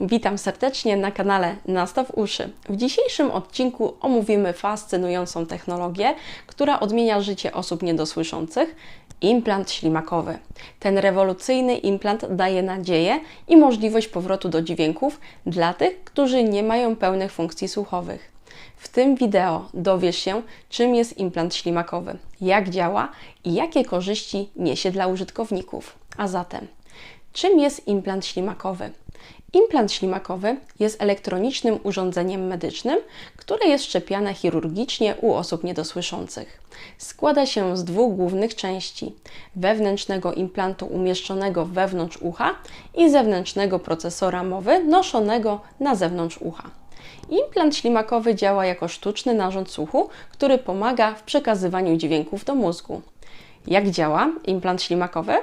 Witam serdecznie na kanale Nastaw Uszy. W dzisiejszym odcinku omówimy fascynującą technologię, która odmienia życie osób niedosłyszących implant ślimakowy. Ten rewolucyjny implant daje nadzieję i możliwość powrotu do dźwięków dla tych, którzy nie mają pełnych funkcji słuchowych. W tym wideo dowiesz się, czym jest implant ślimakowy, jak działa i jakie korzyści niesie dla użytkowników. A zatem, czym jest implant ślimakowy? Implant ślimakowy jest elektronicznym urządzeniem medycznym, które jest szczepiane chirurgicznie u osób niedosłyszących. Składa się z dwóch głównych części: wewnętrznego implantu umieszczonego wewnątrz ucha i zewnętrznego procesora mowy noszonego na zewnątrz ucha. Implant ślimakowy działa jako sztuczny narząd słuchu, który pomaga w przekazywaniu dźwięków do mózgu. Jak działa implant ślimakowy?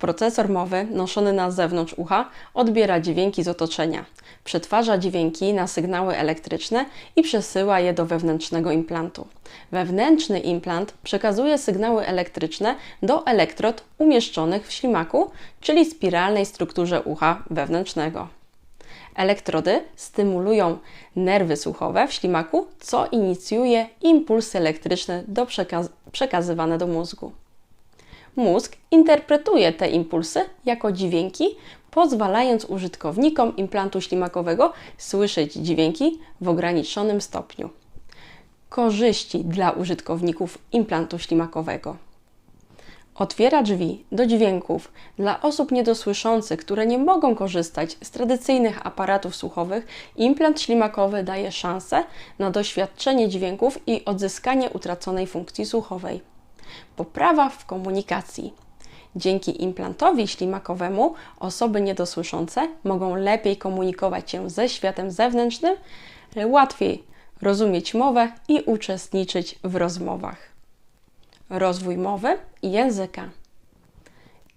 Procesor mowy noszony na zewnątrz ucha odbiera dźwięki z otoczenia, przetwarza dźwięki na sygnały elektryczne i przesyła je do wewnętrznego implantu. Wewnętrzny implant przekazuje sygnały elektryczne do elektrod umieszczonych w ślimaku, czyli spiralnej strukturze ucha wewnętrznego. Elektrody stymulują nerwy słuchowe w ślimaku, co inicjuje impulsy elektryczne do przekaz przekazywane do mózgu. Mózg interpretuje te impulsy jako dźwięki, pozwalając użytkownikom implantu ślimakowego słyszeć dźwięki w ograniczonym stopniu. Korzyści dla użytkowników implantu ślimakowego. Otwiera drzwi do dźwięków dla osób niedosłyszących, które nie mogą korzystać z tradycyjnych aparatów słuchowych. Implant ślimakowy daje szansę na doświadczenie dźwięków i odzyskanie utraconej funkcji słuchowej. Poprawa w komunikacji. Dzięki implantowi ślimakowemu osoby niedosłyszące mogą lepiej komunikować się ze światem zewnętrznym, łatwiej rozumieć mowę i uczestniczyć w rozmowach. Rozwój mowy i języka.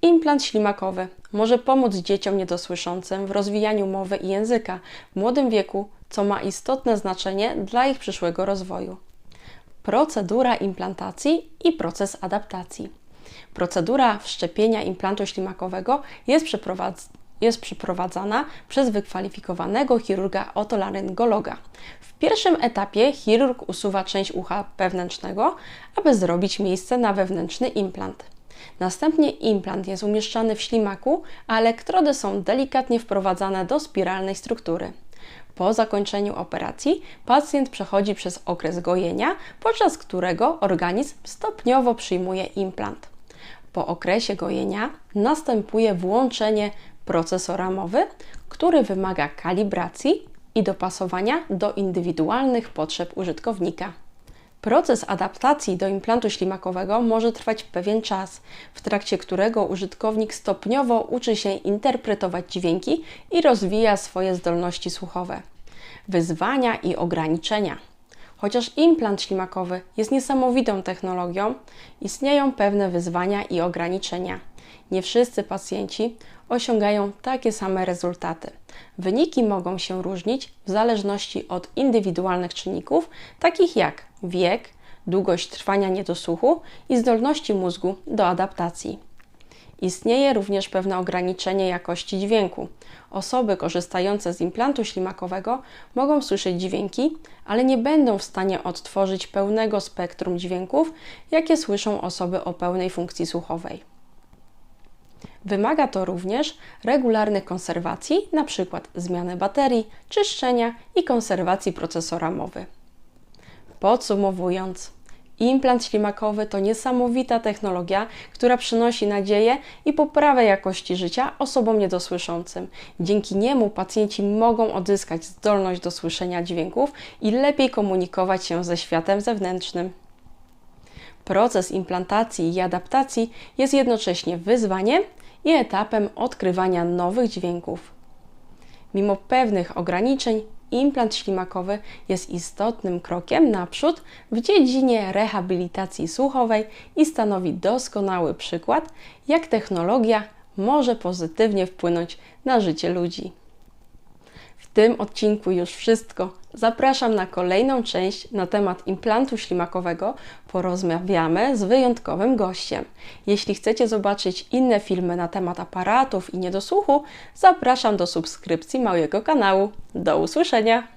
Implant ślimakowy może pomóc dzieciom niedosłyszącym w rozwijaniu mowy i języka w młodym wieku, co ma istotne znaczenie dla ich przyszłego rozwoju procedura implantacji i proces adaptacji. Procedura wszczepienia implantu ślimakowego jest, przeprowadz jest przeprowadzana przez wykwalifikowanego chirurga otolaryngologa. W pierwszym etapie chirurg usuwa część ucha wewnętrznego, aby zrobić miejsce na wewnętrzny implant. Następnie implant jest umieszczany w ślimaku, a elektrody są delikatnie wprowadzane do spiralnej struktury. Po zakończeniu operacji pacjent przechodzi przez okres gojenia, podczas którego organizm stopniowo przyjmuje implant. Po okresie gojenia następuje włączenie procesora mowy, który wymaga kalibracji i dopasowania do indywidualnych potrzeb użytkownika. Proces adaptacji do implantu ślimakowego może trwać pewien czas, w trakcie którego użytkownik stopniowo uczy się interpretować dźwięki i rozwija swoje zdolności słuchowe. Wyzwania i ograniczenia. Chociaż implant ślimakowy jest niesamowitą technologią, istnieją pewne wyzwania i ograniczenia. Nie wszyscy pacjenci osiągają takie same rezultaty. Wyniki mogą się różnić w zależności od indywidualnych czynników, takich jak wiek, długość trwania niedosłuchu i zdolności mózgu do adaptacji. Istnieje również pewne ograniczenie jakości dźwięku. Osoby korzystające z implantu ślimakowego mogą słyszeć dźwięki, ale nie będą w stanie odtworzyć pełnego spektrum dźwięków, jakie słyszą osoby o pełnej funkcji słuchowej. Wymaga to również regularnych konserwacji, np. zmiany baterii, czyszczenia i konserwacji procesora mowy. Podsumowując, implant ślimakowy to niesamowita technologia, która przynosi nadzieję i poprawę jakości życia osobom niedosłyszącym. Dzięki niemu pacjenci mogą odzyskać zdolność do słyszenia dźwięków i lepiej komunikować się ze światem zewnętrznym. Proces implantacji i adaptacji jest jednocześnie wyzwaniem i etapem odkrywania nowych dźwięków. Mimo pewnych ograniczeń, implant ślimakowy jest istotnym krokiem naprzód w dziedzinie rehabilitacji słuchowej i stanowi doskonały przykład, jak technologia może pozytywnie wpłynąć na życie ludzi. Tym odcinku już wszystko. Zapraszam na kolejną część na temat implantu ślimakowego. Porozmawiamy z wyjątkowym gościem. Jeśli chcecie zobaczyć inne filmy na temat aparatów i niedosłuchu, zapraszam do subskrypcji mojego kanału. Do usłyszenia!